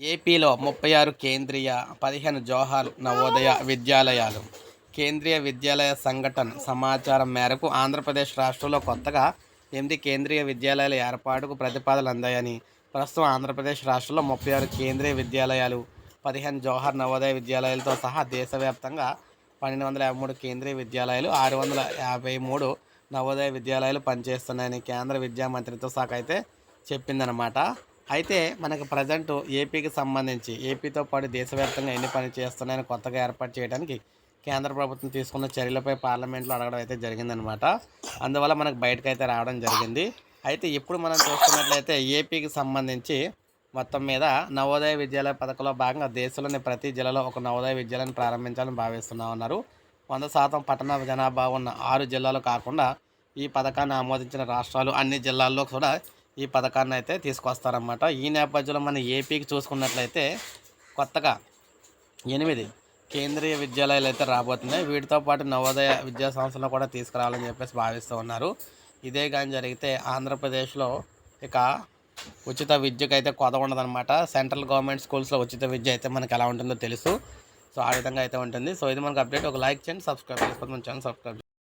ఏపీలో ముప్పై ఆరు కేంద్రీయ పదిహేను జోహార్ నవోదయ విద్యాలయాలు. కేంద్రీయ విద్యాలయ సంఘటన సమాచారం మేరకు ఆంధ్రప్రదేశ్ రాష్ట్రంలో కొత్తగా ఎనిమిది కేంద్రీయ విద్యాలయాల ఏర్పాటుకు ప్రతిపాదనలు అందాయని ప్రస్తుతం ఆంధ్రప్రదేశ్ రాష్ట్రంలో ముప్పై ఆరు కేంద్రీయ విద్యాలయాలు పదిహేను జోహార్ నవోదయ విద్యాలయాలతో సహా దేశవ్యాప్తంగా పన్నెండు వందల యాభై మూడు కేంద్రీయ విద్యాలయాలు ఆరు వందల యాభై మూడు నవోదయ విద్యాలయాలు పనిచేస్తున్నాయని కేంద్ర విద్యా మంత్రిత్వ శాఖ అయితే చెప్పిందనమాట అయితే మనకు ప్రజెంట్ ఏపీకి సంబంధించి ఏపీతో పాటు దేశవ్యాప్తంగా ఎన్ని పని చేస్తున్నాయని కొత్తగా ఏర్పాటు చేయడానికి కేంద్ర ప్రభుత్వం తీసుకున్న చర్యలపై పార్లమెంట్లో అడగడం అయితే జరిగిందనమాట. అందువల్ల మనకు బయటకు అయితే రావడం జరిగింది. అయితే ఇప్పుడు మనం చూస్తున్నట్లయితే ఏపీకి సంబంధించి మొత్తం మీద నవోదయ విద్యాలయ పథకంలో భాగంగా దేశంలోని ప్రతి జిల్లాలో ఒక నవోదయ విద్యాలయం ప్రారంభించాలని భావిస్తున్నా ఉన్నారు వంద శాతం పట్టణ జనాభా ఉన్న ఆరు జిల్లాలు కాకుండా ఈ పథకాన్ని ఆమోదించిన రాష్ట్రాలు అన్ని జిల్లాల్లో కూడా ఈ పథకాన్ని అయితే తీసుకొస్తారన్నమాట. ఈ నేపథ్యంలో మన ఏపీకి చూసుకున్నట్లయితే కొత్తగా ఎనిమిది కేంద్రీయ విద్యాలయాలు అయితే రాబోతున్నాయి. వీటితో పాటు నవోదయ విద్యా సంస్థలు కూడా తీసుకురావాలని చెప్పేసి భావిస్తూ ఉన్నారు. ఇదే కానీ జరిగితే ఆంధ్రప్రదేశ్లో ఇక ఉచిత విద్యకు అయితే కొద ఉండదన్నమాట. సెంట్రల్ గవర్నమెంట్ స్కూల్స్లో ఉచిత విద్య అయితే మనకు ఎలా ఉంటుందో తెలుసు. సో ఆ విధంగా అయితే ఉంటుంది. సో ఇది మనకు అప్డేట్. ఒక లైక్ చేయండి సబ్స్క్రైబ్ చేసుకోండి. మన ఛానల్ సబ్స్క్రైబ్